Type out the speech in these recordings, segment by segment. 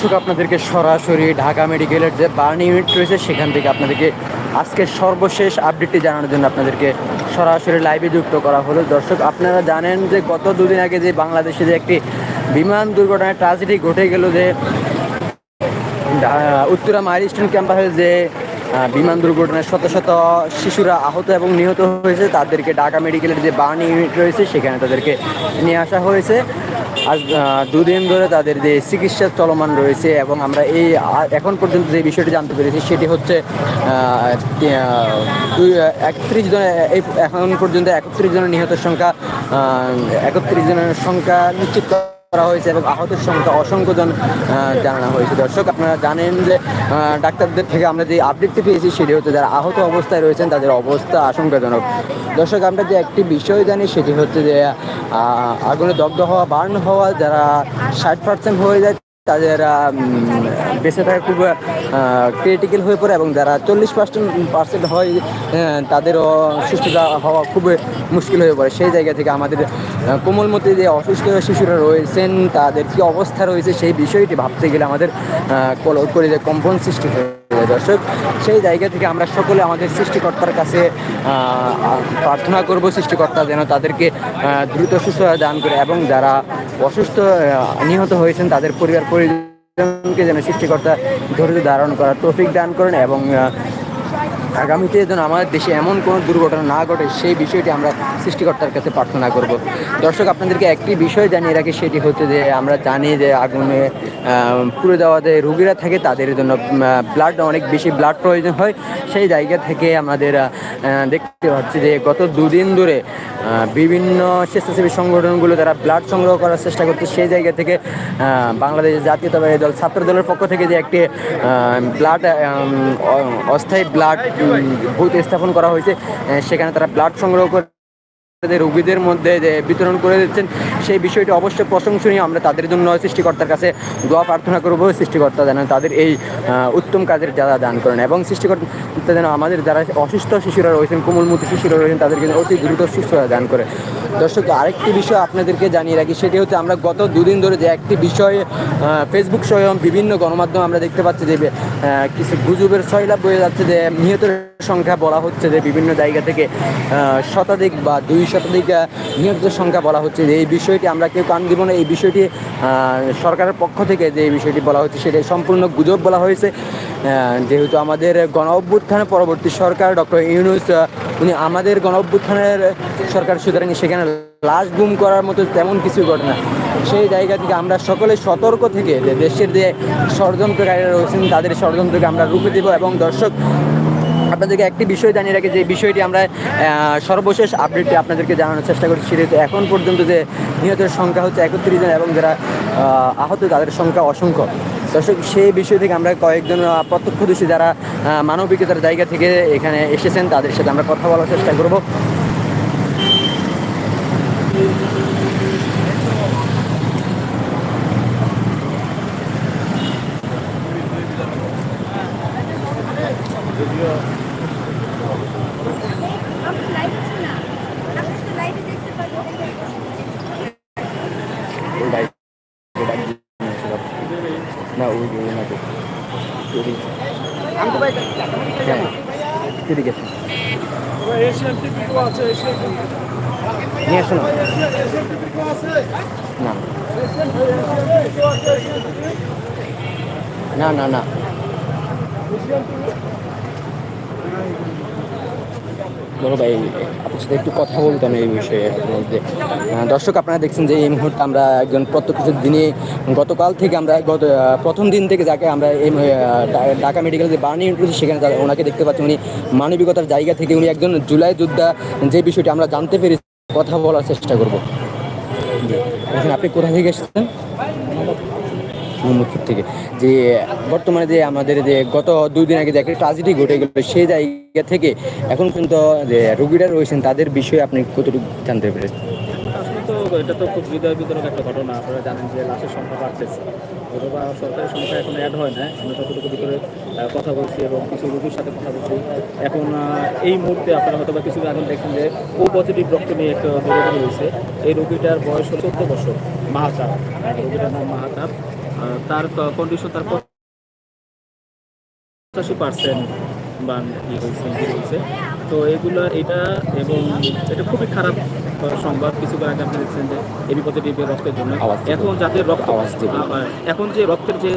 দর্শক, আপনাদেরকে সরাসরি ঢাকা মেডিকেলের যে বার্ন ইউনিট রয়েছে, সেখান থেকে আপনাদেরকে আজকের সর্বশেষ আপডেটটি জানানোর জন্য আপনাদেরকে সরাসরি লাইভে যুক্ত করা হলো। দর্শক, আপনারা জানেন যে গত দুদিন আগে যে বাংলাদেশে যে একটি বিমান দুর্ঘটনায় ট্রাজেডি ঘটে গেল যে উত্তরা মাইলস্টোন ক্যাম্পাসে যে বিমান দুর্ঘটনায় শত শত শিশুরা আহত এবং নিহত হয়েছে, তাদেরকে ঢাকা মেডিকেলের যে বার্ন ইউনিট রয়েছে, সেখানে তাদেরকে নিয়ে আসা হয়েছে। আজ দুদিন ধরে তাদের যে চিকিৎসা চলমান রয়েছে এবং আমরা এই এখন পর্যন্ত যে বিষয়টি জানতে পেরেছি সেটি হচ্ছে দুই, একত্রিশ জন, এই, এখন পর্যন্ত একত্রিশ জনের নিহতের সংখ্যা একত্রিশ জনের সংখ্যা নিশ্চিত করা হয়েছে এবং আহতের সংখ্যা অসংখ্যজন জানানো হয়েছে। দর্শক, আপনারা জানেন যে ডাক্তারদের থেকে আমরা যে আপডেটটি পেয়েছি সেটি হচ্ছে যারা আহত অবস্থায় রয়েছেন, তাদের অবস্থা আশঙ্কাজনক। দর্শক, আমরা যে একটি বিষয় জানি, সেটি হচ্ছে যে আগুনে দগ্ধ হওয়া, বার্ন হওয়া, যারা ষাট পার্সেন্ট হয়ে যায় তাদের বেঁচে থাকা খুব ক্রিটিক্যাল হয়ে পড়ে এবং যারা চল্লিশ পার্সেন্ট পার্সেন্ট হয় আহ, তাদেরও সুস্থ হওয়া খুব মুশকিল হয়ে পড়ে। সেই জায়গা থেকে আমাদের কোমলমতি যে অসুস্থ শিশুরা রয়েছেন তাদের কি অবস্থা রয়েছে সেই বিষয়টি ভাবতে গেলে আমাদের করে যে কম্পন সৃষ্টি হয়ে যায় দর্শক, সেই জায়গা থেকে আমরা সকলে আমাদের সৃষ্টিকর্তার কাছে প্রার্থনা করব সৃষ্টিকর্তা যেন তাদেরকে দ্রুত সুস্থ দান করে এবং যারা অসুস্থ নিহত হয়েছেন তাদের পরিবার পরিজনকে যেন সৃষ্টিকর্তা ধৈর্য ধারণ করার তৌফিক দান করেন এবং আগামীতে যেন আমাদের দেশে এমন কোনো দুর্ঘটনা না ঘটে সেই বিষয়টি আমরা সৃষ্টিকর্তার কাছে প্রার্থনা করব। দর্শক আপনাদেরকে একটি বিষয় জানিয়ে রাখি সেটি হচ্ছে যে আমরা জানি যে আগুনে পুড়ে যাওয়া যে রুগীরা থাকে তাদের জন্য ব্লাড অনেক বেশি ব্লাড প্রয়োজন হয়। সেই জায়গা থেকে আমাদের দেখতে পাচ্ছি যে গত দুদিন ধরে বিভিন্ন স্বেচ্ছাসেবী সংগঠনগুলো তারা ব্লাড সংগ্রহ করার চেষ্টা করছে। সেই জায়গা থেকে আহ, বাংলাদেশের জাতীয়তাবাদী দল ছাত্র দলের পক্ষ থেকে যে একটি ব্লাড অস্থায়ী ব্লাড বুথ স্থাপন করা হয়েছে সেখানে তারা ব্লাড সংগ্রহ করে তাদের রোগীদের মধ্যে যে বিতরণ করে দিচ্ছেন, সেই বিষয়টি অবশ্যই প্রশংসনীয়। আমরা তাদের জন্য সৃষ্টিকর্তার কাছে দোয়া প্রার্থনা করব, সৃষ্টিকর্তা যেন তাদের এই উত্তম কাজের যারা দান করেন এবং সৃষ্টিকর্তা যেন আমাদের যারা অসুস্থ শিশুরা রয়েছেন, কোমলমতি শিশুরা রয়েছেন, তাদেরকে অতি দ্রুত সুস্থতা দান করে। দর্শক, আরেকটি বিষয় আপনাদেরকে জানিয়ে রাখি, সেটি হচ্ছে আমরা গত দুদিন ধরে যে একটি বিষয়ে ফেসবুক সহ বিভিন্ন গণমাধ্যম আমরা দেখতে পাচ্ছি যে কিছু গুজবের সয়লাভ বয়ে যাচ্ছে যে, নিহতের সংখ্যা বলা হচ্ছে যে, বিভিন্ন জায়গা থেকে শতাধিক বা দুই শতাধিক আহ, নিহতের সংখ্যা বলা হচ্ছে। যে এই বিষয়টি আমরা কেউ কান দিব না এই বিষয়টি সরকারের পক্ষ থেকে যে বিষয়টি বলা হচ্ছে সেটা সম্পূর্ণ গুজব বলা হয়েছে। যেহেতু আমাদের গণ অভ্যুত্থানের পরবর্তী সরকার ডক্টর ইউনুস উনি আমাদের গণ অভ্যুত্থানের সরকার সুতরাং সেখানে লাশ গুম করার মতো তেমন কিছু ঘটে না। সেই জায়গা থেকে আমরা সকলে সতর্ক থেকে যে দেশের যে ষড়যন্ত্রকারীরা রয়েছেন তাদের ষড়যন্ত্রকে আমরা রুখে দেব এবং দর্শক আপনাদেরকে একটি বিষয় জানিয়ে রাখি, যে বিষয়টি আমরা সর্বশেষ আপডেটটি আপনাদেরকে জানানোর চেষ্টা করছি সেটি এখন পর্যন্ত যে নিহতের সংখ্যা হচ্ছে একত্রিশ জন এবং যারা আহত, তাদের সংখ্যা অসংখ্য। দর্শক, সেই বিষয় থেকে আমরা কয়েকজন প্রত্যক্ষদর্শী যারা মানবিকতার জায়গা থেকে এখানে এসেছেন, তাদের সাথে আমরা কথা বলার চেষ্টা করব আমি লাইভ আছি না আমি শুধু লাইভে দেখতে পারব ওই ওই না না না না না না। বড় ভাই, আপনার সাথে একটু কথা বলতাম এই বিষয়ে মধ্যে। দর্শক, আপনারা দেখছেন যে এই মুহূর্তে আমরা একজন প্রত্যক্ষ দিনে গতকাল থেকে আমরা গত প্রথম দিন থেকে যাকে আমরা এই ঢাকা মেডিকেল যে বার্নি ইউনিট সেখানে ওনাকে দেখতে পাচ্ছি। উনি মানবিকতার জায়গা থেকে উনি একজন জুলাই যোদ্ধা। যে বিষয়টি আমরা জানতে পেরেছি, কথা বলার চেষ্টা করব। আপনি কোথা থেকে এসেছেন? মোহাম্মদপুর থেকে। যে বর্তমানে যে আমাদের যে গত দুই দিন আগে যে একটা ট্রাজেডি ঘটে গেল, সেই জায়গা থেকে এখন পর্যন্ত যে রুগীরা রয়েছেন, তাদের বিষয়ে আপনি কতটুকু জানতে পেরেছেন? এটা তো খুব হৃদয় বিতরক একটা ঘটনা। আপনারা জানেন যে লাশের সংখ্যা বাড়তেছে। অথবা সরকারের সংখ্যা এখন অ্যাড হয় না আমরা ততটুকু ভিতরে কথা বলছি এবং কিছু রোগীর সাথে কথা বলছি। এখন এই মুহূর্তে আপনারা হয়তো বা কিছুদিন আগে দেখেন যে ও পজিটিভ রক্ত নিয়ে একটা রোগী হয়েছে। এই রোগীটার বয়স হলো চোদ্দ বছর, মাহাতাব। রোগীটার নাম মাহাতাব। তার কন্ডিশন তার পঁচাশি পার্সেন্ট বা ইয়ে হয়েছে। তো এগুলো, এটা এবং এটা খুবই খারাপ সংবাদ কিছু আগে আপনি দেখছেন যে এবি পজিটিভের রক্তের জন্য। এখন যাদের রক্ত। এখন যে রক্তের যে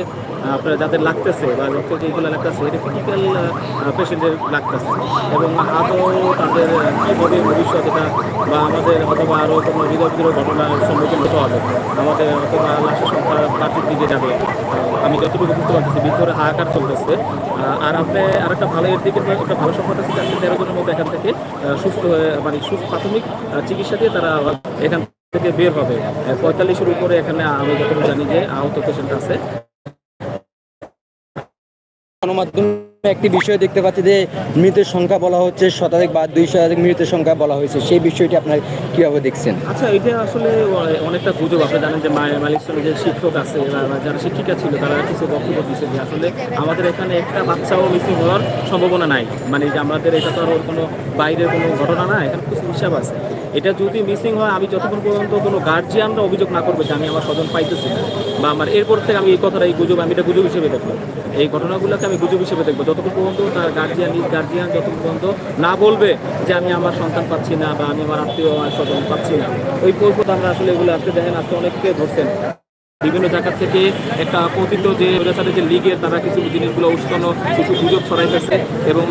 আপনার যাদের লাগতেছে বা রক্তের যে এগুলো লাগতেছে এটা ক্রিটিক্যাল পেশেন্টের লাগতেছে। এবং আদৌ তাদের আহ, ভবিষ্যৎ এটা বা আমাদের অথবা আরও কোনো হৃদয় ঘটনার সম্মুখীন হতে হবে? আমাদের অথবা লাশের সংখ্যা বাড়তির দিকে যাবে। আমি যতটুকু বুঝতে পারতেছি ভিতরে হাহাকার চলতেছে। আর আপনি আরেকটা ভালো এর দিকে একটা ভালো সংবাদ আছে তেরো জনের মধ্যে এখান থেকে সুস্থ হয়ে মানে সুস্থ প্রাথমিক আহ, চিকিৎসা দিয়ে তারা এখান থেকে বের হবে। পঁয়তাল্লিশের উপরে এখানে আমি যতটুকু জানি যে আহত পেশেন্ট আছে। গণমাধ্যমে একটি বিষয় দেখতে পাচ্ছি যে মৃতের সংখ্যা বলা হচ্ছে, শতাধিক বা দুই শতাধিক মৃতের সংখ্যা বলা হয়েছে। সেই বিষয়টি আপনার কীভাবে দেখছেন? আচ্ছা এটা আসলে অনেকটা গুজব, আপনি জানেন যে মালিক যে শিক্ষক আছে যারা শিক্ষিকা ছিল, তারা কিছু বক্তব্য দিচ্ছে যে আসলে আমাদের এখানে একটা বাচ্চাও মিসিং হওয়ার সম্ভাবনা নাই। মানে যে আমাদের এটা তো আর কোনো বাইরের কোনো ঘটনা না, এখানে কিছু হিসাব আছে। এটা যদি মিসিং হয়, আমি যতক্ষণ পর্যন্ত কোনো গার্জিয়ানরা অভিযোগ না করবে যে আমি আমার স্বজন পাইতেছি বা আমার এরপর থেকে আমি এই কথাটা এই গুজব, আমি এটা গুজব হিসেবে দেখব। এই ঘটনাগুলোকে আমি গুজব হিসেবে দেখব। যতক্ষণ পর্যন্ত তার গার্জিয়ান গার্জিয়ান যতক্ষণ পর্যন্ত না বলবে যে আমি আমার সন্তান পাচ্ছি না বা আমি আমার আত্মীয়, আমার স্বজন পাচ্ছি না। ওই পর্যন্ত আমরা আসলে এগুলো আজকে দেখেন, আজকে অনেককে ধরছেন। বিভিন্ন জায়গা থেকে একটা কথিত যে স্বৈরাচারের যে লিগের তারা কিছু জিনিসগুলো উস্কানো, কিছু গুজব ছড়াইতেছে এবং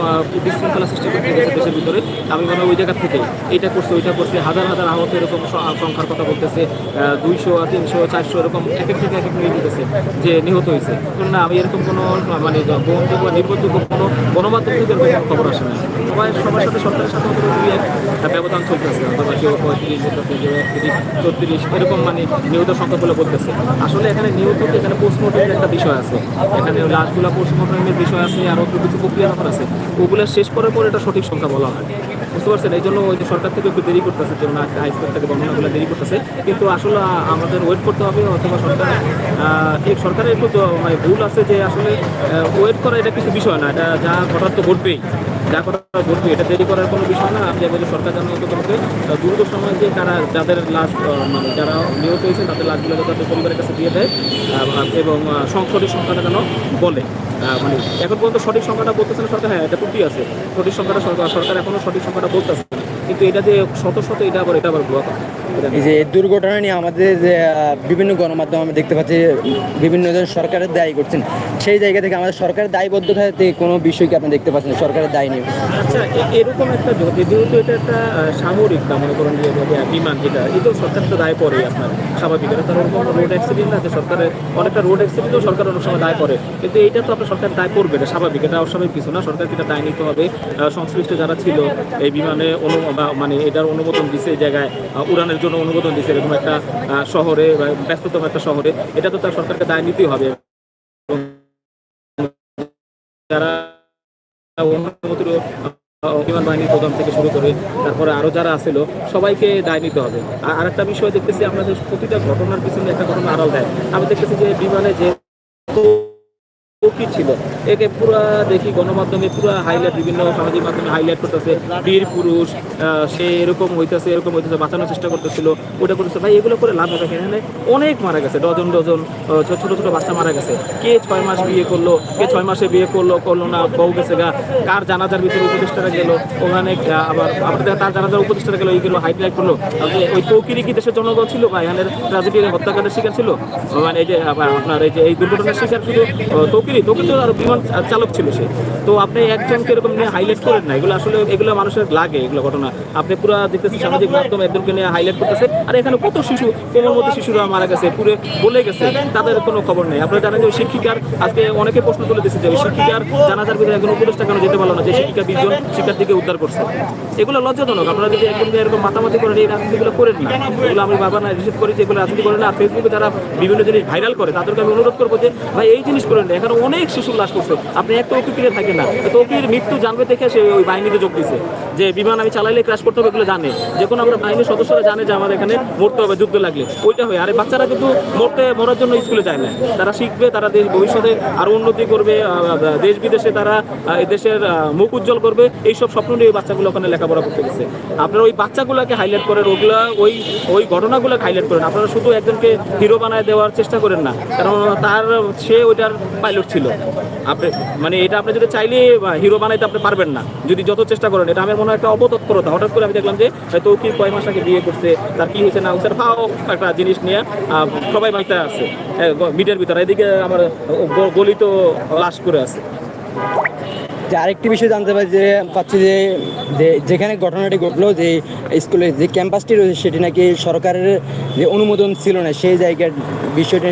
বিশৃঙ্খলা সৃষ্টি করতে দেশের ভিতরে। আমি মনে ওই জায়গা থেকে এটা করছে, ওইটা করছে, হাজার হাজার আহত এরকম সংখ্যার কথা বলতেছে দুইশো, তিনশো, চারশো এরকম এক এক থেকে এক এক নিয়ে যে নিহত হয়েছে। না, আমি এরকম কোনো মানে গ্রহণযোগ্য নির্ভরযোগ্য কোনো গণমাধ্যম থেকে এরকম খবর আসে না। সবাই, সবার সাথে সরকারের সাথে দুই এক ব্যবধান চলতেছে। অথবা কেউ পঁয়ত্রিশ বলতেছে কেউ একত্রিশ চৌত্রিশ, এরকম মানে নিহত সংখ্যাগুলো বলতেছে। আসলে এখানে নিহত এখানে পোস্টমর্টমের একটা বিষয় আছে। এখানে লাশগুলো পোস্টমর্টমের বিষয় আছে, আর অন্য কিছু প্রক্রিয়া ব্যাপার আছে। ওগুলো শেষ করার পর এটা সঠিক সংখ্যা বলা হয়। বুঝতে পারছেন? এই জন্য ওই যে সরকার থেকে একটু দেরি করতেছে, যেমন হাইস্কুল থেকে বর্ণনাগুলো দেরি করতেছে। কিন্তু আসলে আমাদের ওয়েট করতে হবে, অথবা সরকার এই সরকারের একটু মানে ভুল আছে যে আসলে ওয়েট করা এটা কিছু বিষয় না। এটা যা ঘটার তো ঘটবেই। যা করা ঘটবে এটা দেরি করার কোনো বিষয় না। আমি বলে সরকার যেন অন্তত পক্ষে আহ, দ্রুত সময় যে তারা যাদের লাশ মানে যারা নিহত হয়েছে তাদের লাশগুলো তাদের পরিবারের কাছে দিয়ে দেয়। এবং সঠিক সংখ্যাটা যেন বলে। মানে এখন পর্যন্ত সঠিক সংখ্যাটা বলতেছে না সরকার। হ্যাঁ এটা ত্রুটি আছে। সঠিক সংখ্যাটা সরকার সরকার এখনও সঠিক সংখ্যাটা বলতেছে। কিন্তু এটা যে শত শত এটা আবার এটা আবার ভুয়া কথা। এই যে দুর্ঘটনা নিয়ে আমাদের যে বিভিন্ন গণমাধ্যম আমরা দেখতে পাচ্ছি বিভিন্ন জন সরকারের দায়ী করছেন সেই জায়গা থেকে আমাদের সরকারের দায়বদ্ধতাতে কোনো বিষয় কি আপনি দেখতে পাচ্ছেন সরকারের দায় নিয়ে? আচ্ছা এরকম একটা যেহেতু এটা একটা সামরিক বা মনে করেন যে বিমান যেটা এটা সরকার তো দায় পড়ে আপনার স্বাভাবিক। এটা ওরকম রোড অ্যাক্সিডেন্ট না যে সরকারের অনেকটা রোড অ্যাক্সিডেন্টও সরকার অনেক সময় দায় করে কিন্তু এইটা তো আপনার সরকার দায় করবে এটা স্বাভাবিক। এটা অস্বাভাবিক কিছু না সরকারকে এটা দায় নিতে হবে। সংশ্লিষ্ট যারা ছিল এই বিমানে অনু মানে এটার অনুমোদন দিছে এই জায়গায় উড়ানের জন্য অনুমোদন দিছে এরকম একটা শহরে বা ব্যস্ততম একটা শহরে, এটা তো তার সরকারকে দায় নিতেই হবে। যারা বাহিনীর প্রধান থেকে শুরু করে, তারপরে আরও যারা আছিল সবাইকে দায় নিতে হবে। আর আরেকটা বিষয় দেখতেছি, আমরা যে প্রতিটা ঘটনার পিছনে একটা ঘটনা আড়াল দেয়। আমি দেখতেছি যে বিমানে যে কি ছিল? একে পুরা দেখি গণমাধ্যমে পুরা হাইলাইট বিভিন্ন সামাজিক মাধ্যমে হাইলাইট করতেছে। বীর পুরুষ সে এরকম হইতেছে এরকম হইতেছে বাঁচানোর চেষ্টা করতেছিল ওটা করতেছে। ভাই এগুলো করে লাভ হবে এখানে অনেক মারা গেছে ডজন ডজন ছোট ছোট বাচ্চা মারা গেছে। কে ছয় মাস বিয়ে করল কে ছয় মাসে বিয়ে করল করল না বউ গেছে গা কার জানাজার ভিতরে উপদেষ্টারা গেল? ওখানে আবার দেখা তার জানাজার উপদেষ্টারা গেল এইগুলো হাইলাইট করল। ওই তৌকিরি কি দেশের জনগণ ছিল? বা এখানের ট্রাজেডির হত্যাকাণ্ডের শিকার ছিল? মানে এই যে আপনার এই যে এই দুর্ঘটনার শিকার আহ, তৌকিরি তৌকিরি তো আর বিমান চালক ছিল সে। তো আপনি একজনকে এরকম নিয়ে হাইলাইট করেন না, এগুলো আসলে এগুলো মানুষের লাগে, এগুলো ঘটনা। আপনি পুরো দেখতেছেন সামাজিক মাধ্যম একজনকে নিয়ে হাইলাইট করতেছে। আর এখানে কত শিশু কোমর মধ্যে শিশুরা মারা গেছে, পুরো বলে গেছে, তাদের কোনো খবর নেই। আপনারা জানেন যে ওই শিক্ষিকার, আজকে অনেকে প্রশ্ন তুলে দিচ্ছে যে ওই শিক্ষিকার জানাজার ভিতরে একজন উপদেষ্টা কেন যেতে পারল না, যে শিক্ষিকা বিশজন শিক্ষার্থীকে উদ্ধার করছে। এগুলো লজ্জাজনক। আপনারা যদি একদম এরকম মাতামাতি করেন, এই রাজনীতিগুলো করেন না। এগুলো আমি বাবা না রিসিভ করি যে এগুলো রাজনীতি করেন না। ফেসবুকে যারা বিভিন্ন জিনিস ভাইরাল করে, তাদেরকে আমি অনুরোধ করব যে, ভাই, এই জিনিস করেন না। এখানে অনেক অনেক শিশুর লাশ করছে আপনি এক তৌকিরে থাকেন না। তৌকির মৃত্যু জানবে দেখে সে ওই বাহিনীতে যোগ দিছে। যে বিমান আমি চালাইলে ক্রাশ করতে হবে এগুলো জানে। যে কোনো আমরা বাহিনীর সদস্যরা জানে যে আমার এখানে মরতে হবে, যুদ্ধ লাগলে। ওইটা হয়। আরে বাচ্চারা কিন্তু মরতে, মরার জন্য স্কুলে যায় না। তারা শিখবে, তারা দেশ ভবিষ্যতে আরও উন্নতি করবে দেশ বিদেশে তারা দেশের মুখ উজ্জ্বল করবে। এইসব স্বপ্ন নিয়ে ওই বাচ্চাগুলো ওখানে লেখাপড়া করতে গেছে। আপনারা ওই বাচ্চাগুলোকে হাইলাইট করেন, ওগুলা ওই ওই ঘটনাগুলোকে হাইলাইট করেন। আপনারা শুধু একজনকে হিরো বানায় দেওয়ার চেষ্টা করেন না। কারণ তার, সে ওইটার পাইলট ছিল। আপনি মানে এটা আপনি যদি চাইলে হিরো বানাইতে আপনি পারবেন না। যদি যত চেষ্টা করেন, এটা আমার মনে হয় একটা অবতৎপরতা। হঠাৎ করে আমি দেখলাম যে, হয়তো কি কয় মাস আগে বিয়ে করছে, তার কি হয়েছে না হচ্ছে ভাও একটা জিনিস নিয়ে সবাই বাড়িতে আছে। মিটের ভিতরে। এদিকে আমার গলিত লাশ করে আছে। যে আরেকটি বিষয় জানতে পারি যে, পাচ্ছি যে যেখানে ঘটনাটি ঘটলো, যে স্কুলে যে ক্যাম্পাসটি রয়েছে, সেটি নাকি সরকারের যে অনুমোদন ছিল না, সেই জায়গার বিষয়টি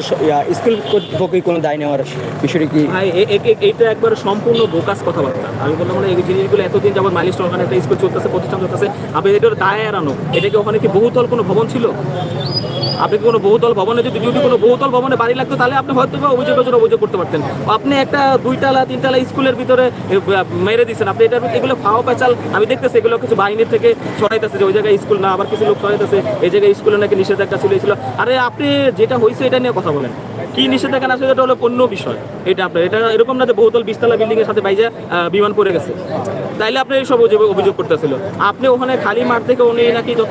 স্কুল কর্তৃপক্ষই কোনো দায় নেওয়ার বিষয়টি কি? এইটা একবার সম্পূর্ণ বোকাস কথাবার্তা। আমি বললাম মানে এই জিনিসগুলো এতদিন যাবত মাইলিশ ওখানে একটা স্কুল চলতেছে, প্রতিষ্ঠান চলতেছে আপনি এটার দায় এড়ানো। এটা কি ওখানে কি বহুতল কোনো ভবন ছিল? আপনি কোনো বহুতল ভবনে যদি যদি কোনো বহুতল ভবনে বাড়ি লাগতো, তাহলে আপনি হয়তো বা অভিযোগের জন্য অভিযোগ করতে পারতেন। আপনি একটা দুইতলা, তিনতলা স্কুলের ভিতরে মেরে দিচ্ছেন আপনি এটার এগুলো ফাও পেঁচাল, আমি দেখতেছি এগুলো কিছু বাহিনীর থেকে ছড়াইতেছে যে ওই জায়গায় স্কুল না, আবার কিছু লোক ছড়াইতেছে, এই জায়গায় স্কুলে নাকি নিষেধাজ্ঞা ছিল আরে আপনি যেটা হয়েছে এটা নিয়ে কথা বলেন। কি নিষেধাজ্ঞা ছিল এটা হলো অন্য বিষয়। এটা আপনার এটা এরকম না যে বহুতল বিশতলা বিল্ডিং এর সাথে বাইজা বিমান পড়ে গেছে। তাইলে আপনি এইসব অভিযোগ করতেছিল। আপনি ওখানে খালি মাঠ থেকে উনি নাকি যত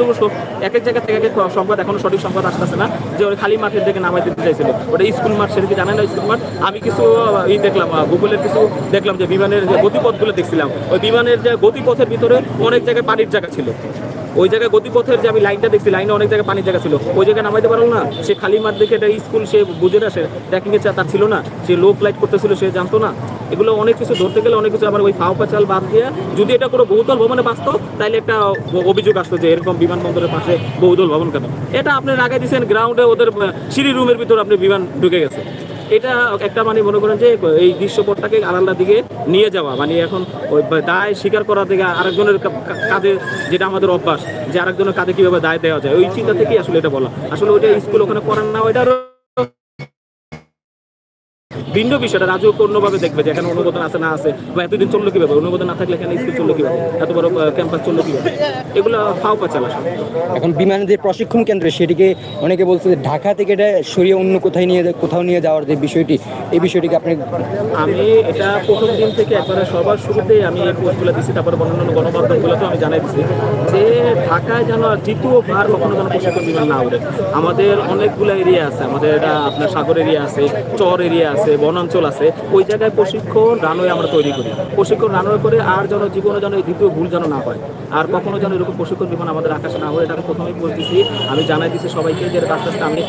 এক এক জায়গা থেকে এক সংবাদ, এখনও সঠিক সংবাদ আসতেছে না, যে ওই খালি মাঠের দিকে নামাই দিতে চাইছিল। ওটা স্কুল মাঠ, সেটা কি জানেন না স্কুল মাঠ? আমি কিছু ই দেখলাম গুগলের কিছু দেখলাম যে বিমানের যে গতিপথগুলো দেখছিলাম। ওই বিমানের যে গতিপথের ভিতরে অনেক জায়গায় পানির জায়গা ছিল। ওই জায়গায় গতিপথের যে আমি লাইনটা দেখছি, লাইনে অনেক জায়গায় পানির জায়গা ছিল। ওই জায়গায় নামাইতে পারল না। সে খালি মাঠ দেখে এটা স্কুল সে বুঝে না, সে ট্র্যাকিং এর চা- তার ছিল না। সে লো ফ্লাইট করতেছিল, সে জানতো না। এগুলো অনেক কিছু ধরতে গেলে অনেক কিছু আবার ওই ফাও পাচাল বাদ দিয়ে যদি এটা কোনো বহুতল ভবনে বাঁচতো তাহলে একটা অভিযোগ আসতো যে এরকম বিমানবন্দরের পাশে বহুতল ভবন কেন? এটা আপনি লাগাই দিয়েছেন গ্রাউন্ডে ওদের সিঁড়ি রুমের ভিতরে আপনি বিমান ঢুকে গেছে। এটা একটা মানে মনে করেন যে এই দৃশ্যপটটাকে আলাদা দিকে নিয়ে যাওয়া মানে এখন ওই দায় স্বীকার করা থেকে আরেকজনের কাঁধে যেটা আমাদের অভ্যাস, যে আরেকজনের কাঁধে কীভাবে দায় দেওয়া যায়, ওই চিন্তা থেকেই আসলে এটা বলা। আসলে ওইটা স্কুল ওখানে করেন না ওইটারও ভিন্ন বিষয়টা রাজু অন্যভাবে দেখবে যে এখানে অনুমোদন আছে না আছে বা এতদিন চলল কীভাবে? অনুমোদন না থাকলে এখানে স্কুল চলল কীভাবে? এত বড় ক্যাম্পাস চলল কীভাবে? এগুলো ফাও পাচাল আসলে এখন যে প্রশিক্ষণ কেন্দ্র সেটিকে অনেকে বলছে যে ঢাকা থেকে এটা সরিয়ে অন্য কোথায় নিয়ে কোথাও নিয়ে যাওয়ার যে বিষয়টি এই বিষয়টিকে আপনি আমি এটা প্রথম দিন থেকে একবারে সবার শুরুতেই আমি এই পোস্টগুলো দিচ্ছি তারপরে অন্যান্য গণমাধ্যমগুলোতেও আমি জানাই দিচ্ছি যে ঢাকায় যেন দ্বিতীয়বার কখনো যেন প্রশিক্ষণ বিমান না উড়ে আমাদের অনেকগুলো এরিয়া আছে আমাদের এটা আপনার সাগর এরিয়া আছে চর এরিয়া আছে বনাঞ্চল আছে, ওই জায়গায় প্রশিক্ষণ রানওয়ে আমরা তৈরি করি। প্রশিক্ষণ রানওয়ে করে আর যেন জীবনে যেন এই দ্বিতীয় ভুল যেন না হয়। আর কখনো যেন এরকম প্রশিক্ষণ বিমান আমাদের আকাশে না হয় এটা আমি প্রথমেই বলতেছি আমি জানাই দিচ্ছি সবাইকে যে আস্তে আস্তে আমি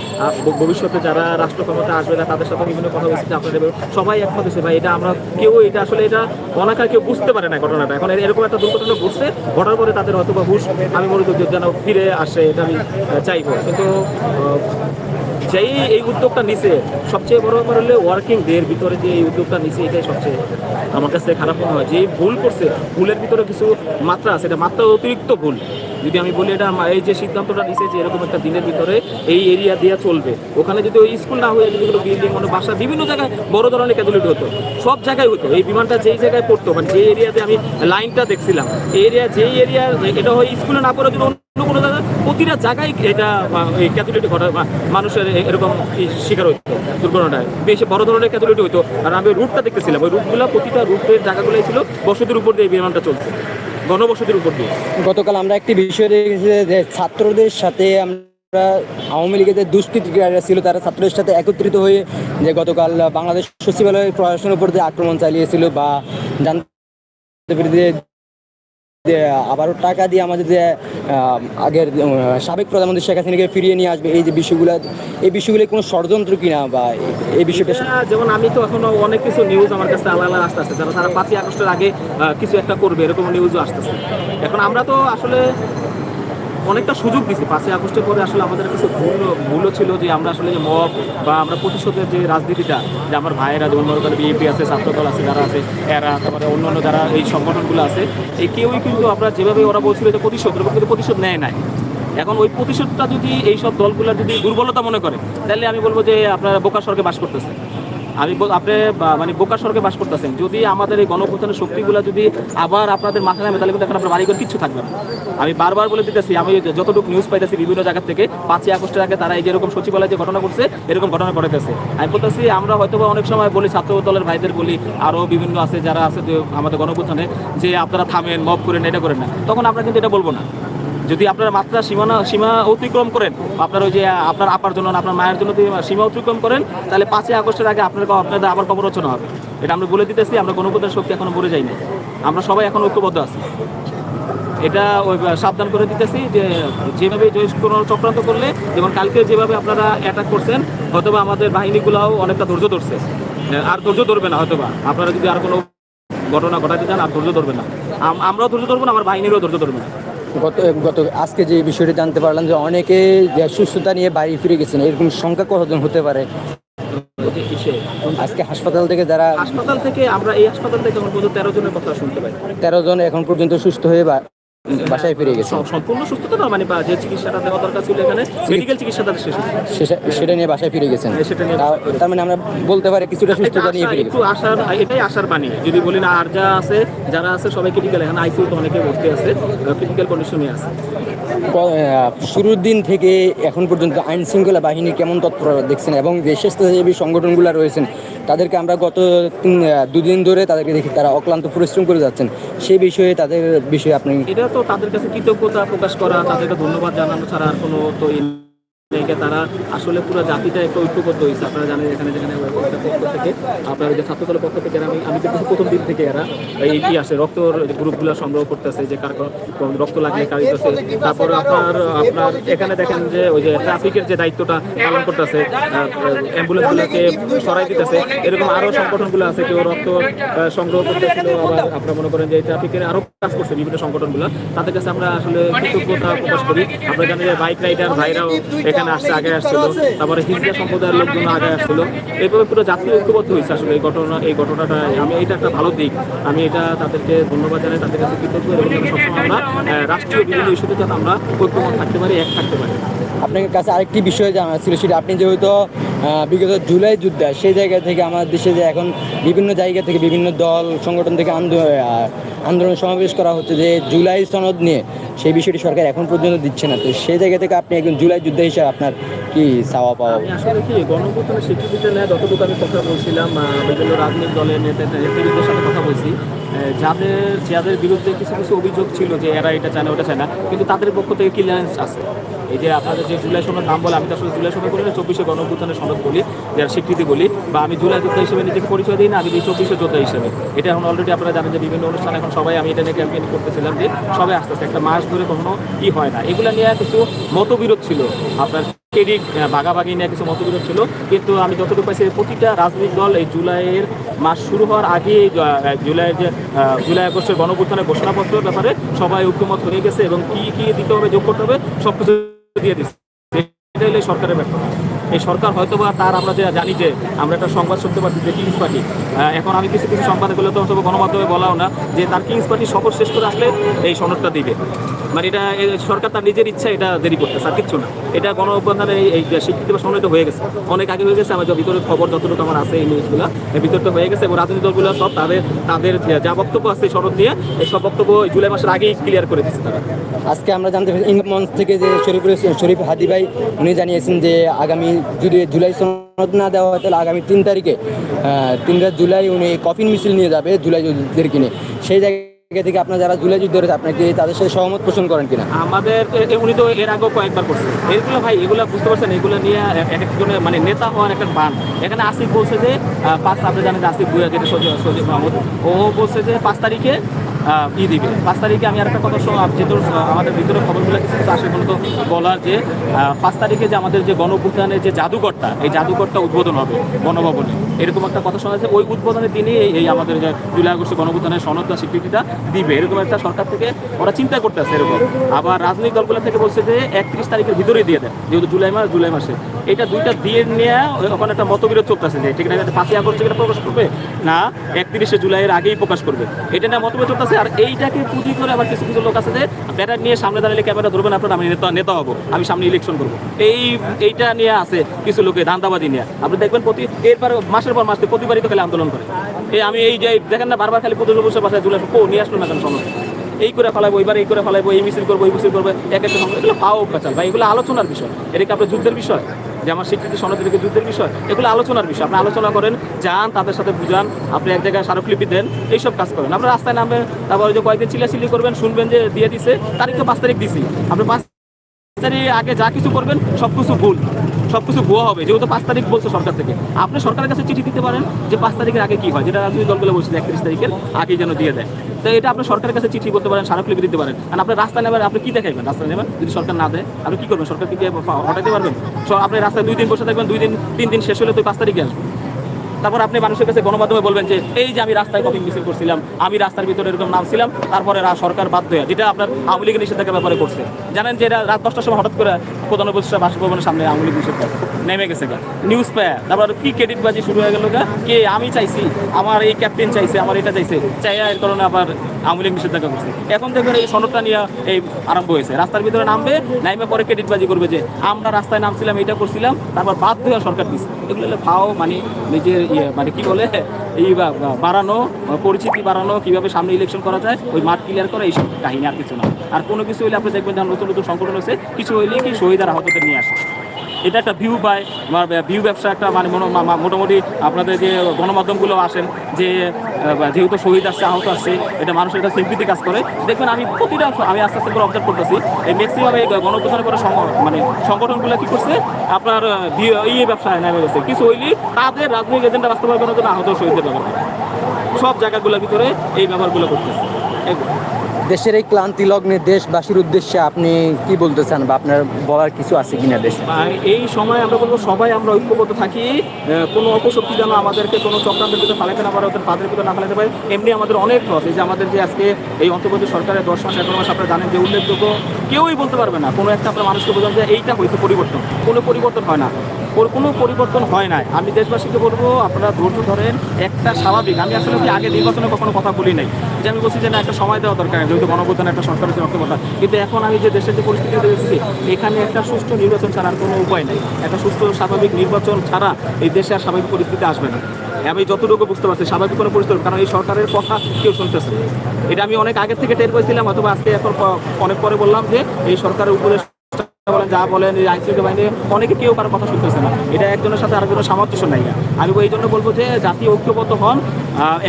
ভবিষ্যতে যারা রাষ্ট্র ক্ষমতা আসবে না তাদের সাথে বিভিন্ন কথা বলছি যে আপনাদের সবাই একমত হয়েছে, ভাই, এটা আমরা কেউ এটা আসলে এটা অনাকার কেউ বুঝতে পারে না ঘটনাটা। এখন এর- এরকম একটা দুর্ঘটনা ঘটছে, ঘটার পরে তাদের হয়তো বা হুশ, আমি মনে করি যেন ফিরে আসে, এটা আমি চাইব। কিন্তু যেই এই উদ্যোগটা নিছে, সবচেয়ে বড় ব্যাপার হলে ওয়ার্কিং ডে এর ভিতরে যে এই উদ্যোগটা নিছে, এটাই সবচেয়ে আমার কাছে খারাপ মনে হয়। যে ভুল করছে, ভুলের ভিতরে কিছু মাত্রা আছে, এটা মাত্রা অতিরিক্ত ভুল। যদি আমি বলি এটা এই যে সিদ্ধান্তটা নিছে যে এরকম একটা দিনের ভিতরে এই এরিয়া দিয়ে চলবে, ওখানে যদি ওই স্কুল না হয়ে যদি কোনো বিল্ডিং কোনো বাসা, বিভিন্ন জায়গায় বড় ধরনের ক্যাথলিট হতো, সব জায়গায় হতো। এই বিমানটা যেই জায়গায় পড়তো মানে যে এরিয়াতে আমি লাইনটা দেখছিলাম, এই এরিয়া যেই এরিয়া এটা হয় স্কুলে না পড়ে যদি অন্য কোনো জায়গায় প্রতিটা জায়গায় এটা এই ক্যাথলিটি ঘটা মানুষের এরকম শিকার হইতো, দুর্ঘটনায়। বেশি বড় ধরনের ক্যাথলিটি হইতো। আর আমি রুটটা দেখতেছিলাম। ওই রুটগুলো প্রতিটা রুটের জায়গাগুলোই ছিল বসতির উপর দিয়ে বিমানটা চলছে। গণবসতির উপর দিয়ে। গতকাল আমরা একটি বিষয় দেখেছি যে ছাত্রদের সাথে আমরা আওয়ামী লীগের যে দুষ্কৃতিকারীরা ছিল, তারা ছাত্রদের সাথে একত্রিত হয়ে যে গতকাল বাংলাদেশ সচিবালয় প্রশাসনের উপর যে আক্রমণ চালিয়েছিল বা জানতে আবারও টাকা দিয়ে আমাদের যে আগের সাবেক প্রধানমন্ত্রী শেখ হাসিনাকে ফিরিয়ে নিয়ে আসবে, এই যে বিষয়গুলো, এই বিষয়গুলো কোনো ষড়যন্ত্র কিনা বা এই বিষয়টা যেমন আমি তো এখনও অনেক কিছু নিউজ আমার কাছে আলাদা আলাদা আসতেছে। যারা তারা পাঁচই আগস্টের আগে কিছু একটা করবে, এরকম নিউজও আসতেছে। এখন আমরা তো আসলে অনেকটা সুযোগ দিচ্ছি পাঁচই আগস্টের পরে আসলে আমাদের কিছু ভুল ভুলও ছিল যে আমরা আসলে যে মব বা আমরা প্রতিশোধের যে রাজনীতিটা, যে আমার ভাইয়েরা যেমন মনে করেন বিএনপি আছে, ছাত্রদল আছে, যারা আছে, এরা তারপরে অন্যান্য যারা এই সংগঠনগুলো আছে, এই কেউই কিন্তু আমরা যেভাবে ওরা বলছিল যে প্রতিশোধ কিন্তু প্রতিশোধ নেয় নাই। এখন ওই প্রতিশোধটা যদি এই সব দলগুলো যদি দুর্বলতা মনে করে, তাহলে আমি বলব যে আপনারা বোকা স্বর্গে বাস করতেছে আমি আপনি মানে বোকার সড়কে বাস করতেছেন। যদি আমাদের এই গণপ্রধানের শক্তিগুলো যদি আবার আপনাদের মাথায় নামে, তাহলে কিন্তু এখন আপনার বাড়িঘর কিচ্ছু থাকবে না। আমি বারবার বলে দিতেছি, আমি যতটুকু নিউজ পাইতেছি বিভিন্ন জায়গা থেকে, পাঁচই আগস্টের আগে তারা এই যেরকম সচিবালয়ে যে ঘটনা করছে এরকম ঘটনা ঘটাইতেছে আমি বলতেছি, আমরা হয়তো অনেক সময় বলি ছাত্র দলের ভাইদের বলি আরও বিভিন্ন আছে যারা আছে আমাদের গণপ্রধানে যে আপনারা থামেন মব করেন, এটা করেন না। তখন আমরা কিন্তু এটা বলব না। যদি আপনারা মাত্রা সীমানা, সীমা অতিক্রম করেন, আপনার ওই যে, আপনার আপার জন্য, আপনার মায়ের জন্য যদি সীমা অতিক্রম করেন, তাহলে পাঁচই আগস্টের আগে আপনার আপনাদের আবার কবর রচনা হবে। এটা আমরা বলে দিতেছি, আমরা গণপ্রধান শক্তি এখনও বলে যাইনি আমরা সবাই এখন ঐক্যবদ্ধ আছি। এটা ওই, সাবধান করে দিতেছি যে, যেভাবে কোনো চক্রান্ত করলে, যেমন কালকে যেভাবে আপনারা অ্যাটাক করছেন, হয়তোবা আমাদের বাহিনীগুলোও অনেকটা ধৈর্য ধরছে। আর ধৈর্য ধরবে না হয়তোবা। আপনারা যদি আর কোনো ঘটনা ঘটাতে চান, আর ধৈর্য ধরবে না। আমরাও ধৈর্য ধরবো না, আমার বাহিনীরও ধৈর্য ধরবে না। গত গত আজকে যে বিষয়টি জানতে পারলাম যে অনেকে যে সুস্থতা নিয়ে বাড়ি ফিরে গেছেন এরকম সংখ্যা কতজন হতে পারে? আজকে হাসপাতাল থেকে যারা হাসপাতাল থেকে আমরা এই হাসপাতাল থেকে এখন পর্যন্ত তেরো জনের কথা শুনতে পাই। তেরো জন এখন পর্যন্ত সুস্থ হয়ে বাসায় ফিরে গেছে। সম্পূর্ণ সুস্থতা না? মানে যে চিকিৎসাটা দেওয়া দরকার ছিল এখানে মেডিকেল চিকিৎসাটা শেষ সেটা- নিয়ে বাসায় ফিরে গেছেন। হ্যাঁ, সেটা নিয়ে তার মানে আমরা বলতে পারি কিছুটা সুস্থতা নিয়ে ফিরে একটু আশার এটাই আশার বাণী। যদি বলি না আর যা আছে যারা আছে সবাই ক্রিটিক্যাল এখানে আইসিউ তো অনেকে ভর্তি আছে ক্রিটিক্যাল কন্ডিশনে আছে। শুরুর দিন থেকে এখন পর্যন্ত আইন শৃঙ্খলা বাহিনীর কেমন তৎপরতা দেখছেন এবং যে স্বেচ্ছাসেবী সংগঠনগুলো রয়েছেন তাদেরকে আমরা গত দুদিন ধরে তাদেরকে দেখি তারা অক্লান্ত পরিশ্রম করে যাচ্ছেন। সেই বিষয়ে তাদের বিষয়ে আপনি এটা তো তাদের কাছে কৃতজ্ঞতা প্রকাশ করা তাদেরকে ধন্যবাদ জানানো ছাড়া আর কোনো তো নেই। তারা আসলে পুরো জাতিটা একটা ঐক্যবদ্ধ হয়েছে আপনারা জানেন এখানে যেখানে পক্ষ থেকে আপনার যে ছাত্র দলের পক্ষ থেকে আমি আমি দেখতেছি প্রথম দিন থেকে এরা এই আসে রক্তর গ্রুপগুলো সংগ্রহ করতেছে, যে কার রক্ত লাগলে কারিতেছে তারপর আপনার আপনার এখানে দেখেন যে ওই যে ট্রাফিকের যে দায়িত্বটা পালন করতেছে অ্যাম্বুলেন্সগুলোকে সরাই দিতেছে, এরকম আরও সংগঠনগুলো আছে, কেউ রক্ত সংগ্রহ করতেছিল, আবার আপনারা মনে করেন যে ট্রাফিকের আরও কাজ করছে বিভিন্ন সংগঠনগুলো তাদের কাছে আমরা আসলে কৃতজ্ঞতা প্রকাশ করি আপনারা জানেন যে বাইক রাইডার ভাইরাও এখানে আসছে আগে আসছিল। তারপরে হিজড়া সম্প্রদায়ের লোকজন আগে আসছিল। এইভাবে পুরো জাতীয় ঐক্যবদ্ধ হয়েছে আসলে এই ঘটনা এই ঘটনাটা। আমি এটা একটা ভালো দিক। আমি এটা তাদেরকে ধন্যবাদ জানাই তাদের কাছে কৃতজ্ঞ এবং সবসময় আমরা রাষ্ট্রীয় বিভিন্ন ইস্যুতে যাতে আমরা ঐক্যমত থাকতে পারি এক থাকতে পারি। আপনার কাছে আরেকটি বিষয় জানা ছিল সেটা আপনি যেহেতু বিগত জুলাই যুদ্ধে সেই জায়গা থেকে আমাদের দেশে যে এখন বিভিন্ন জায়গা থেকে বিভিন্ন দল সংগঠন থেকে আন্দোলন আন্দোলন সমাবেশ করা হচ্ছে যে জুলাই সনদ নিয়ে সেই বিষয়টি সরকার এখন পর্যন্ত দিচ্ছে না। তো সেই জায়গা থেকে আপনি একজন জুলাই যুদ্ধ হিসাবে আপনার কি চাওয়া পাওয়া? আসলে কি গণপ্রথানের স্বীকৃতিটা নেয় যতটুকু আমি কথা বলছিলাম বিভিন্ন রাজনৈতিক দলের নেতা নেতৃবৃন্দের সাথে কথা বলছি যাদের যাদের বিরুদ্ধে কিছু কিছু অভিযোগ ছিল যে এরা এটা চায় না, ওটা চায় না, কিন্তু তাদের পক্ষ থেকে ক্লিয়ারেন্স আছে এই যে আপনাদের যে জুলাই সনদ নাম বলে, আমি তো আসলে জুলাই সনদ বলি না, চব্বিশে গণপ্রথানের সনদ বলি, যার স্বীকৃতি বলি, বা আমি জুলাই যোদ্ধা হিসেবে নিজেকে পরিচয় দিই না, আমি দিই চব্বিশে যোদ্ধা হিসেবে। এটা এখন অলরেডি আপনারা জানেন যে বিভিন্ন অনুষ্ঠান এখন সবাই, আমি এটা নিয়ে ক্যাম্পেইন করতেছিলাম যে সবাই আস্তে আস্তে, একটা মাস ধরে কখনো ই হয় না। এগুলো নিয়ে কিছু মতবিরোধ ছিল আপনার ক্রেডিট ভাগাভাগি নিয়ে কিছু মতবিরোধ ছিল। কিন্তু আমি যতটুকু পাইছি, প্রতিটা রাজনৈতিক দল এই জুলাইয়ের মাস শুরু হওয়ার আগে জুলাইয়ের যে জুলাই আগস্টের গণপ্রধানের ঘোষণাপত্রের ব্যাপারে সবাই ঐক্যমত হয়ে গেছে এবং কি কি দিতে হবে, যোগ করতে হবে সব কিছু দিয়ে দিচ্ছে এটা হলো সরকারের ব্যর্থতা এই সরকার হয়তো বা তার, আমরা যে জানি যে আমরা একটা সংবাদ শুনতে পাচ্ছি যে কিংস পার্টি এখন আমি কিছু কিছু সংবাদ এগুলো তো গণমাধ্যমে বলাও না, যে তার কিংস পার্টি শপথ শেষ করে আসলে এই সনদটা দিবে। মানে এটা সরকার তার নিজের ইচ্ছা এটা দেরি করতেছে, আর কিচ্ছু না। এটা গণ এই স্বীকৃতি বা সনদ হয়ে গেছে। অনেক আগে হয়ে গেছে, আমার যে ভিতরের খবর যতটুকু আমার আছে এই নিউজগুলো এই ভিতরটা হয়ে গেছে এবং রাজনৈতিক দলগুলো সব তাদের তাদের যা বক্তব্য আছে এই সনদ নিয়ে, এই সব বক্তব্য জুলাই মাসের আগেই ক্লিয়ার করে দিচ্ছে তারা। আজকে আমরা জানতে পারি মঞ্চ থেকে যে শরীফুল, শরীফ হাদি ভাই, উনি জানিয়েছেন যে আগামী যদি জুলাই সনদ না দেওয়া হয়, তাহলে আগামী তিন তারিখে তিনটা জুলাই উনি কফিন মিছিল নিয়ে যাবে জুলাই যুদ্ধের কিনে সেই জায়গা থেকে আপনার যারা জুলাই যুদ্ধ রয়েছে আপনি তাদের সাথে সহমত পোষণ করেন কিনা? আমাদের উনি তো এর আগেও কয়েকবার করছে এগুলো ভাই, এগুলো বুঝতে পারছেন, এগুলো নিয়ে এক এক একজনের মানে নেতা হওয়ার একটা বান। এখানে আসিফ বলছে যে পাঁচ আপনি জানেন আসিফ বুয়া যেটা মাহমুদ, ও বলছে যে পাঁচ তারিখে ই দিবে। পাঁচ তারিখে আমি আরেকটা কথা শোনো যেহেতু আমাদের ভিতরে খবরগুলো কিছু কিছু আসে বলতো বলার যে পাঁচ তারিখে যে আমাদের যে গণভুতানের যে জাদুঘরটা, এই জাদুঘরটা উদ্বোধন হবে গণভবনে এরকম একটা কথা শোনা যাচ্ছে ওই উদ্বোধনের দিনই এই- আমাদের যে জুলাই আগস্টে গণভুতানের সনদটা স্বীকৃতিটা দিবে। এরকম একটা সরকার থেকে ওরা চিন্তা করতে আছে এরকম। আবার রাজনৈতিক দলগুলো থেকে বলছে যে, একত্রিশ তারিখের ভিতরেই দিয়ে দেয় যেহেতু জুলাই মাস জুলাই মাসে। এটা দুইটা দিয়ে নিয়ে ওখানে একটা মতবিরোধ চলতেছে যে ঠিক না পাঁচই আগস্ট থেকে প্রকাশ করবে? না, একত্রিশে জুলাইয়ের আগেই প্রকাশ করবে। এটা নিয়ে মতবিরোধ চলতেছে আর এইটাকে পুঁজি করে আবার কিছু কিছু লোক আছে যে ব্যাটার নিয়ে সামনে দাঁড়ালে ক্যামেরা ধরবেন আপনার আমি নেতা নেতা হব, আমি সামনে ইলেকশন করব। এই, এইটা নিয়ে আছে কিছু লোকে ধান্দাবাজি নিয়ে। আপনি দেখবেন প্রতি, এরপর মাসের পর মাস প্রতিবারই তো খালি আন্দোলন করে। এই আমি এই যে, দেখেন না, বারবার খালি প্রতি বছর বাসায় জুলাই কো, নিয়ে আসলো না কেন সনদ এই করে ফেলাবো, এবার এই করে ফেলাবো, এই মিছিল করব, এই মিছিল করব, এক একটা এগুলো পাও পেঁচাল ভাই, এগুলো আলোচনার বিষয়। এটা কি আপনার যুদ্ধের বিষয়? যে আমার স্বীকৃতি সনদ যুদ্ধের বিষয়, এগুলো আলোচনার বিষয়। আপনি আলোচনা করেন, যান, তাদের সাথে বুঝান, আপনি এক জায়গায় স্মারকলিপি দেন, এইসব কাজ করেন। আপনি রাস্তায় নামবেন তারপরে যে কয়েকদিন চিল্লাচিল্লি করবেন, শুনবেন যে দিয়ে দিছে, তারিখ তো পাঁচ তারিখ দিছি। আপনি পাঁচ তারিখ আগে যা কিছু করবেন সব কিছু ভুল। সব কিছু ভুয়া হবে, যেহেতু পাঁচ তারিখ বলছে সরকার থেকে। আপনি সরকারের কাছে চিঠি দিতে পারেন যে পাঁচ তারিখের আগে কি হয়, যেটা রাজনৈতিক দলগুলো বলছিল একত্রিশ তারিখের আগে যেন দিয়ে দেয়। তো এটা আপনি সরকারের কাছে চিঠি করতে পারেন, স্মারকলিপি দিতে পারেন। আর আপনি রাস্তা নেবেন, আপনি কী দেখাবেন রাস্তা নেবেন? যদি সরকার না দেয়, আপনি কী করবেন? সরকার কি দিয়ে হটাইতে পারবেন? আপনি রাস্তায় দুই দিন বসে থাকবেন, দুই দিন, তিন দিন শেষ হলে তো পাঁচ তারিখে আসবেন। তারপর আপনি মানুষের কাছে গণমাধ্যমে বলবেন যে, এই যে আমি রাস্তায় কপিং মিছিল করছিলাম, আমি রাস্তার ভিতরে এরকম নামছিলাম, তারপরে সরকার বাধ্য হয়ে যেটা আপনার আওয়ামী লীগের নিষেধাজ্ঞার ব্যাপারে করছে। জানেন যে এরা রাত দশটার সময় হঠাৎ করে প্রধান উপদেষ্টা বাসভবনের সামনে আওয়ামী লীগ নিষেধ। নেমে গেছে গা। নিউজ পায় তারপর কি ক্রেডিট বাজি শুরু হয়ে গেল গা? কে? আমি চাইছি, আমার এই ক্যাপ্টেন চাইছে, আমার এটা চাইছে। চাইয়া এর কারণে আবার আওয়ামী লীগ নিষেধাজ্ঞা করছে। এখন দেখবেন এই সনদটা নিয়ে এই আরম্ভ হয়েছে। রাস্তার ভিতরে নামবে, নাইমে পরে ক্রেডিট বাজি করবে যে, আমরা রাস্তায় নামছিলাম এইটা করছিলাম, তারপর বাধ্য সরকার দিচ্ছে এগুলো ফাও মানে নিজের মানে কি বলে, এই বাড়ানো পরিচিতি বাড়ানো, কীভাবে সামনে ইলেকশন করা যায়, ওই মাঠ ক্লিয়ার করা, এইসব কাহিনী আর কিছু না। আর কোনো কিছু হইলে আপনি দেখবেন যে নতুন নতুন সংগঠন হচ্ছে কিছু হইলে কি শহীদ আর আহতদের নিয়ে আসে। এটা একটা ভিউ পায় আমার ভিউ ব্যবসা একটা মানে মোটামুটি আপনাদের যে গণমাধ্যমগুলো আসেন, যে যেহেতু শহীদ আসছে, আহত আসছে, এটা মানুষের একটা সিম্পিতি কাজ করে দেখবেন আমি প্রতিটা আমি আস্তে আস্তে করে অবজার্ভ করতেছি, এই ম্যাক্সিমাম এই গণপ্রধানের পরে সংগ- মানে সংগঠনগুলো কি করছে, আপনার ইয়ে ব্যবসায় নেমে গেছে কিছু হইলি তাদের রাজনৈতিক এজেন্ডা বাস্তবায়নের জন্য আহত শহীদদের ব্যাপার করে। সব জায়গাগুলোর ভিতরে এই ব্যবহারগুলো করতেছে। দেশের এই ক্লান্তি লগ্নে দেশবাসীর উদ্দেশ্যে আপনি কি বলতে চান বা আপনার বলার কিছু আছে কিনা দেশ? এই সময় আমরা বলব সবাই আমরা ঐক্যবদ্ধ থাকি। কোনো অপশক্তি যেন আমাদেরকে কোনো চক্রান্তের ভিতরে ফালাইতে না পারে ওদের ফাঁদের ভিতরে না ফালাইতে পারে। এমনি আমাদের অনেক লস এই যে আমাদের যে আজকে এই অন্তর্বর্তী সরকারের দশ মাস, এগারো মাস আপনারা জানেন যে উল্লেখযোগ্য, কেউই বলতে পারবে না। কোনো একটা আপনার মানুষকে বোঝান যে এইটা হয়েছে পরিবর্তন। কোনো পরিবর্তন হয় না। ওর কোনো পরিবর্তন হয় না আমি দেশবাসীকে বলব, আপনারা ধৈর্য ধরেন, একটা স্বাভাবিক। আমি আসলে কি আগে নির্বাচনে কখনো কথা বলি নাই। যে আমি বলছি যে না, একটা সময় দেওয়া দরকার, যেহেতু গণপ্রধান একটা সরকার হচ্ছে রক্তকথা কিন্তু এখন আমি যে দেশের যে পরিস্থিতি দেখেছি, এখানে একটা সুষ্ঠু নির্বাচন ছাড়া আর কোনো উপায় নেই। একটা সুষ্ঠু স্বাভাবিক নির্বাচন ছাড়া এই দেশে আর স্বাভাবিক পরিস্থিতি আসবে না। আমি যতটুকু বুঝতে পারছি, স্বাভাবিক কোনো পরিস্থিতি কারণ এই সরকারের কথা কেউ শুনতেছে। এটা আমি অনেক আগের থেকে টের পেয়েছিলাম অথবা আজকে এখন অনেক পরে বললাম যে এই সরকারের উপদেশ যা বলেন এই আইসিটি বাহিনী, অনেকে কেউ কারও কথা শুনতেছে না। এটা একজনের সাথে আরেকজনের সামঞ্জস্য নাই। না। আমি এই জন্য বলব যে জাতি ঐক্যবদ্ধ হন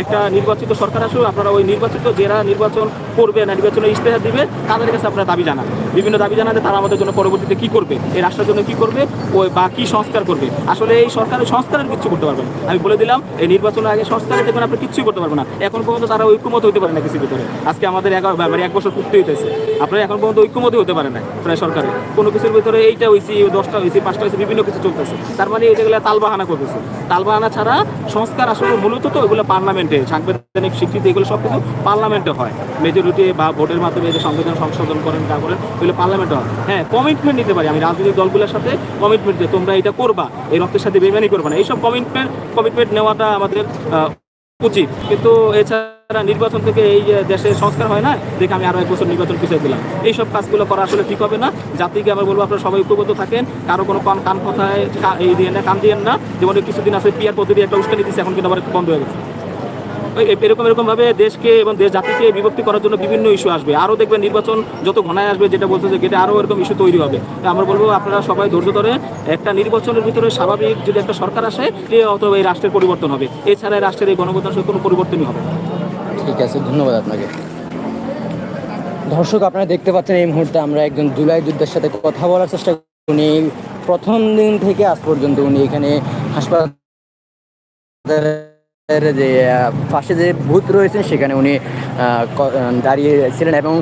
একটা নির্বাচিত সরকার আসুক, আপনারা ওই নির্বাচিত যারা নির্বাচন করবে না, নির্বাচনে ইশতেহার দিবে, তাদের কাছে আপনারা দাবি জানান। বিভিন্ন দাবি জানান তারা আমাদের জন্য পরবর্তীতে কি করবে, এই রাষ্ট্রের জন্য কি করবে ওই বা কি সংস্কার করবে। আসলে এই সরকারের সংস্কারের কিচ্ছু করতে পারবেন না। আমি বলে দিলাম, এই নির্বাচনের আগে সংস্কারে দেখবেন আপনি কিচ্ছুই করতে পারবেন না। এখন পর্যন্ত তারা ঐক্যমত হতে পারে না কিছু ভিতরে। আজকে আমাদের মানে এক বছর পূর্তি হইতেছে। আপনারা এখন পর্যন্ত ঐক্যমতই হতে পারে না প্রায় সরকারের। কোনো কিছুর ভিতরে এইটা হয়েছি দশটা হয়েছে পাঁচটা হয়েছে বিভিন্ন কিছু চলতেছে। তার মানে এগুলো তালবাহানা করতেছে। তালবাহানা ছাড়া সংস্কার আসলে মূলত তো এগুলো পার্লামেন্টে, সাংবিধানিক স্বীকৃতি এগুলো সব কিছু পার্লামেন্টে হয়। মেজরিটি বা ভোটের মাধ্যমে যে সংবিধান সংশোধন করেন তা করেন, এগুলো পার্লামেন্টে হয়। হ্যাঁ কমিটমেন্ট নিতে পারি আমি, রাজনৈতিক দলগুলোর সাথে কমিটমেন্ট যে তোমরা এটা করবা, এই রক্তের সাথে বেমানি করবে না। এইসব কমিটমেন্ট কমিটমেন্ট নেওয়াটা আমাদের উচিত। কিন্তু এছাড়া নির্বাচন থেকে এই যে দেশের সংস্কার হয় না, দেখে আমি আরও এক বছর নির্বাচন পিছিয়ে দিলাম। এইসব কাজগুলো করা আসলে ঠিক হবে না। জাতিকে আমি বলব, আপনারা সবাই ঐক্যবদ্ধ থাকেন। কারও কোনো কান কান কথায় এই দিয়ে না কান দিয়েন না। যেমন কিছুদিন আছে, পিয়ার পদ্ধতি একটা উস্কানি দিচ্ছে এখন কিন্তু আবার বন্ধ হয়ে গেছে। এরকম এরকমভাবে দেশকে এবং দেশ জাতিকে বিভক্তি করার জন্য বিভিন্ন ইস্যু আসবে। আরও দেখবেন নির্বাচন যত ঘনায় আসবে, যেটা বলতে যে এটা আরও এরকম ইস্যু তৈরি হবে। আমরা বলব আপনারা সবাই ধৈর্য ধরে একটা নির্বাচনের ভিতরে স্বাভাবিক যদি একটা সরকার আসে অথবা এই রাষ্ট্রের পরিবর্তন হবে। এছাড়া রাষ্ট্রের এই গণপ্রধান কোনো পরিবর্তনই হবে ঠিক আছে, ধন্যবাদ আপনাকে। দর্শক, আপনারা দেখতে পাচ্ছেন এই মুহূর্তে আমরা একজন জুলাই যুদ্ধের সাথে কথা বলার চেষ্টা উনি প্রথম দিন থেকে আজ পর্যন্ত উনি এখানে হাসপাতালের যে পাশে যে ভূত রয়েছেন, সেখানে উনি দাঁড়িয়েছিলেন এবং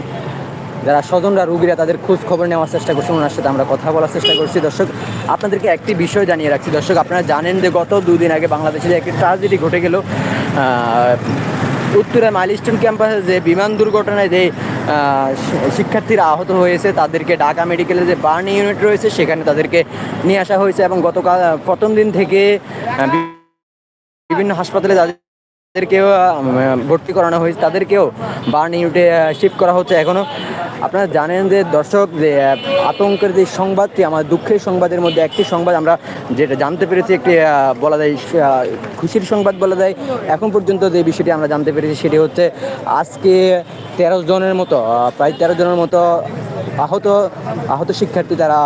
যারা স্বজনরা, রুগীরা তাদের খোঁজ খবর নেওয়ার চেষ্টা করছেন, ওনার সাথে আমরা কথা বলার চেষ্টা করছি। দর্শক, আপনাদেরকে একটি বিষয় জানিয়ে রাখছি। দর্শক, আপনারা জানেন যে গত দুদিন আগে বাংলাদেশে একটি ট্রাজেডি ঘটে গেল। উত্তরা মাইলস্টোন ক্যাম্পাসে যে বিমান দুর্ঘটনায় যে শিক্ষার্থীরা আহত হয়েছে, তাদেরকে ঢাকা মেডিকেলের যে বার্ন ইউনিট রয়েছে, সেখানে তাদেরকে নিয়ে আসা হয়েছে এবং গতকাল প্রথম দিন থেকে বিভিন্ন হাসপাতালে তাদেরকেও ভর্তি করানো হয়েছে। তাদেরকেও বার্ন ইউনিটে শিফট করা হচ্ছে এখনও আপনারা জানেন যে দর্শক, যে আতঙ্কের যে সংবাদটি, আমার দুঃখের সংবাদের মধ্যে একটি সংবাদ আমরা যেটা জানতে পেরেছি, একটি বলা যায় খুশির সংবাদ বলা যায়। এখন পর্যন্ত যে বিষয়টি আমরা জানতে পেরেছি, সেটি হচ্ছে আজকে তেরো জনের মতো প্রায় তেরো জনের মতো আহত আহত শিক্ষার্থী তারা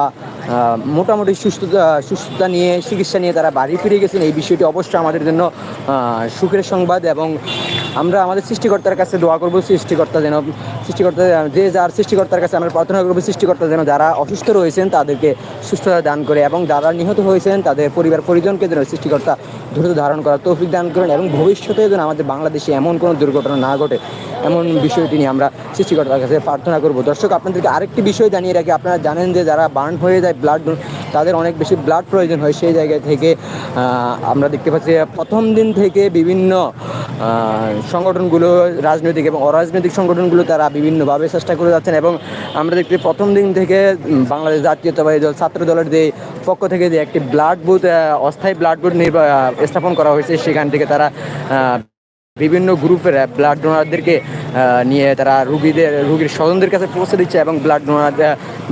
মোটামুটি সুস্থতা সুস্থতা নিয়ে, চিকিৎসা নিয়ে তারা বাড়ি ফিরে গেছেন। এই বিষয়টি অবশ্যই আমাদের জন্য সুখের সংবাদ এবং আমরা আমাদের সৃষ্টিকর্তার কাছে দোয়া করব, সৃষ্টিকর্তা যেন, সৃষ্টিকর্তা যে যার সৃষ্টিকর্তার কাছে আমরা প্রার্থনা করব, সৃষ্টিকর্তা যেন যারা অসুস্থ রয়েছেন, তাদেরকে সুস্থতা দান করে এবং যারা নিহত হয়েছেন, তাদের পরিবার পরিজনকে যেন সৃষ্টিকর্তা দ্রুত ধারণ করার তৌফিক দান করেন এবং ভবিষ্যতে যেন আমাদের বাংলাদেশে এমন কোনো দুর্ঘটনা না ঘটে। এমন বিষয়টি নিয়ে আমরা সৃষ্টিকর্তার কাছে প্রার্থনা করব। দর্শক, আপনাদেরকে আরেকটি বিষয় জানিয়ে রাখি। আপনারা জানেন যে যারা বার্ন হয়ে যায় ব্লাড তাদের অনেক বেশি ব্লাড প্রয়োজন হয় সেই জায়গা থেকে আমরা দেখতে পাচ্ছি প্রথম দিন থেকে বিভিন্ন সংগঠনগুলো, রাজনৈতিক এবং অরাজনৈতিক সংগঠনগুলো তারা বিভিন্নভাবে চেষ্টা করে যাচ্ছেন এবং আমরা দেখতে প্রথম দিন থেকে বাংলাদেশ জাতীয়তাবাদী দল, ছাত্র দলের যে পক্ষ থেকে যে একটি ব্লাড বুথ অস্থায়ী ব্লাড বুথ স্থাপন করা হয়েছে, সেখান থেকে তারা বিভিন্ন গ্রুপের ব্লাড ডোনারদেরকে নিয়ে তারা রুগীদের, রুগীর স্বজনদের কাছে পৌঁছে দিচ্ছে এবং ব্লাড ডোনার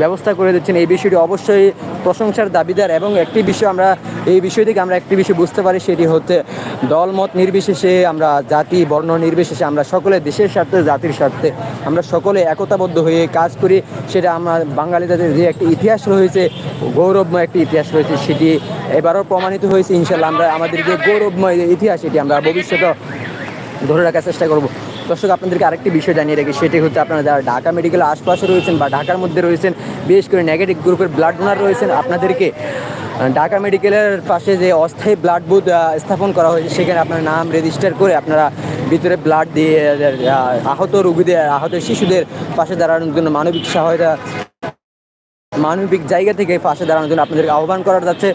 ব্যবস্থা করে দিচ্ছেন। এই বিষয়টি অবশ্যই প্রশংসার দাবিদার এবং একটি বিষয় আমরা, এই বিষয় থেকে আমরা একটি বিষয় বুঝতে পারি, সেটি হচ্ছে দলমত নির্বিশেষে আমরা জাতি, বর্ণ নির্বিশেষে আমরা সকলে দেশের স্বার্থে, জাতির স্বার্থে আমরা সকলে একতাবদ্ধ হয়ে কাজ করি। সেটা আমরা বাঙালিদের যে একটি ইতিহাস রয়েছে, গৌরবময় একটি ইতিহাস রয়েছে, সেটি এবারও প্রমাণিত হয়েছে। ইনশাল্লাহ আমরা আমাদের যে গৌরবময় ইতিহাস এটি আমরা ভবিষ্যতে ধরে রাখার চেষ্টা করব। দর্শক, আপনাদেরকে আরেকটি বিষয় জানিয়ে রাখি, সেটি হচ্ছে আপনারা যারা ঢাকা মেডিকেলের আশপাশে রয়েছেন বা ঢাকার মধ্যে রয়েছেন, বিশেষ করে নেগেটিভ গ্রুপের ব্লাড ডোনার রয়েছেন, আপনাদেরকে ঢাকা মেডিকেলের পাশে যে অস্থায়ী ব্লাড বুথ স্থাপন করা হয়েছে, সেখানে আপনার নাম রেজিস্টার করে আপনারা ভিতরে ব্লাড দিয়ে আহত রোগীদের, আহত শিশুদের পাশে দাঁড়ানোর জন্য মানবিক সহায়তা, মানবিক জায়গা থেকে পাশে দাঁড়ানোর জন্য আপনাদেরকে আহ্বান করা যাচ্ছে।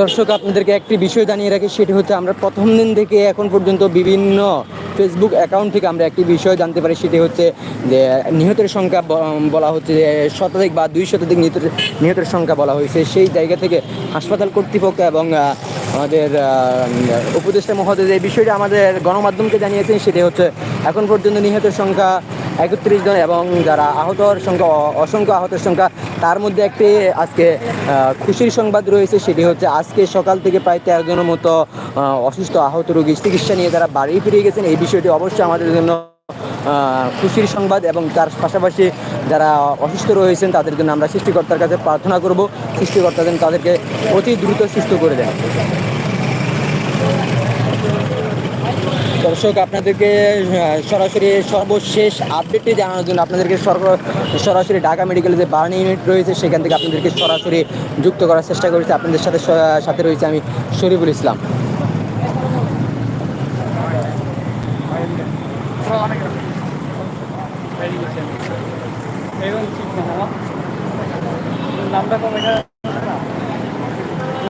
দর্শক, আপনাদেরকে একটি বিষয় জানিয়ে রাখি, সেটি হচ্ছে আমরা প্রথম দিন থেকে এখন পর্যন্ত বিভিন্ন ফেসবুক অ্যাকাউন্ট থেকে আমরা একটি বিষয় জানতে পারি, সেটি হচ্ছে যে নিহতের সংখ্যা বলা হচ্ছে যে শতাধিক বা দুই শতাধিক নিহতের নিহতের সংখ্যা বলা হয়েছে। সেই জায়গা থেকে হাসপাতাল কর্তৃপক্ষ এবং আমাদের উপদেষ্টা মহোদয় যে বিষয়টি আমাদের গণমাধ্যমকে জানিয়েছেন, সেটি হচ্ছে এখন পর্যন্ত নিহতের সংখ্যা একত্রিশ জন এবং যারা আহতর সংখ্যা অসংখ্য আহতের সংখ্যা, তার মধ্যে একটি আজকে খুশির সংবাদ রয়েছে, সেটি হচ্ছে আজকে সকাল থেকে প্রায় তেরো জনের মতো অসুস্থ আহত রোগী চিকিৎসা নিয়ে তারা বাড়ি ফিরে গেছেন, এই বিষয়টি অবশ্যই আমাদের জন্য খুশির সংবাদ এবং তার পাশাপাশি যারা অসুস্থ রয়েছেন, তাদের জন্য আমরা সৃষ্টিকর্তার কাছে প্রার্থনা করব। সৃষ্টিকর্তা যেন তাদেরকে অতি দ্রুত সুস্থ করে দেন। দর্শক, আপনাদেরকে সরাসরি সর্বশেষ আপডেটটি জানানোর জন্য আপনাদেরকে সরাসরি ঢাকা মেডিকেলে যে বার্ন ইউনিট রয়েছে, সেখান থেকে আপনাদেরকে সরাসরি যুক্ত করার চেষ্টা করেছি। আপনাদের সাথে সাথে রয়েছে আমি শরীফুল ইসলাম। নামটা